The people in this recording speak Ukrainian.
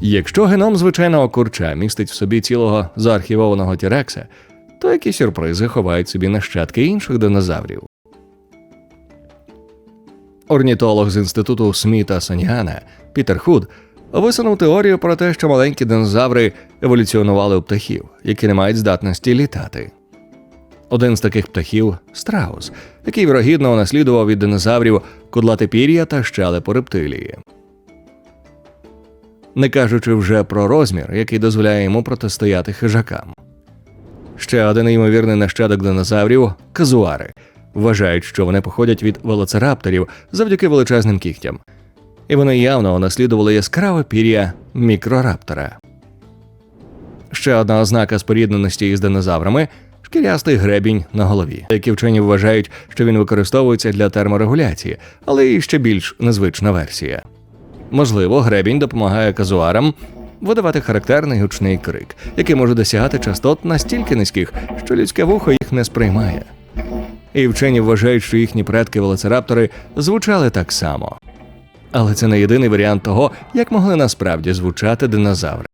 Якщо геном звичайного курча містить в собі цілого заархівованого тірекса, то які сюрпризи ховають собі нащадки інших динозаврів? Орнітолог з інституту Сміта Соніана Пітер Худ висунув теорію про те, що маленькі динозаври еволюціонували у птахів, які не мають здатності літати. Один з таких птахів страус, який вірогідно унаслідував від динозаврів кудлате пір'я та щелепу рептилії. Не кажучи вже про розмір, який дозволяє йому протистояти хижакам. Ще один ймовірний нащадок динозаврів казуари. Вважають, що вони походять від велоцирапторів завдяки величезним кігтям. І вони явно унаслідували яскраве пір'я мікрораптора. Ще одна ознака спорідненості із динозаврами шкірястий гребінь на голові. Деякі вчені вважають, що він використовується для терморегуляції, але і ще більш незвична версія. Можливо, гребінь допомагає казуарам видавати характерний гучний крик, який може досягати частот настільки низьких, що людське вухо їх не сприймає. І вчені вважають, що їхні предки велоцираптори звучали так само. Але це не єдиний варіант того, як могли насправді звучати динозаври.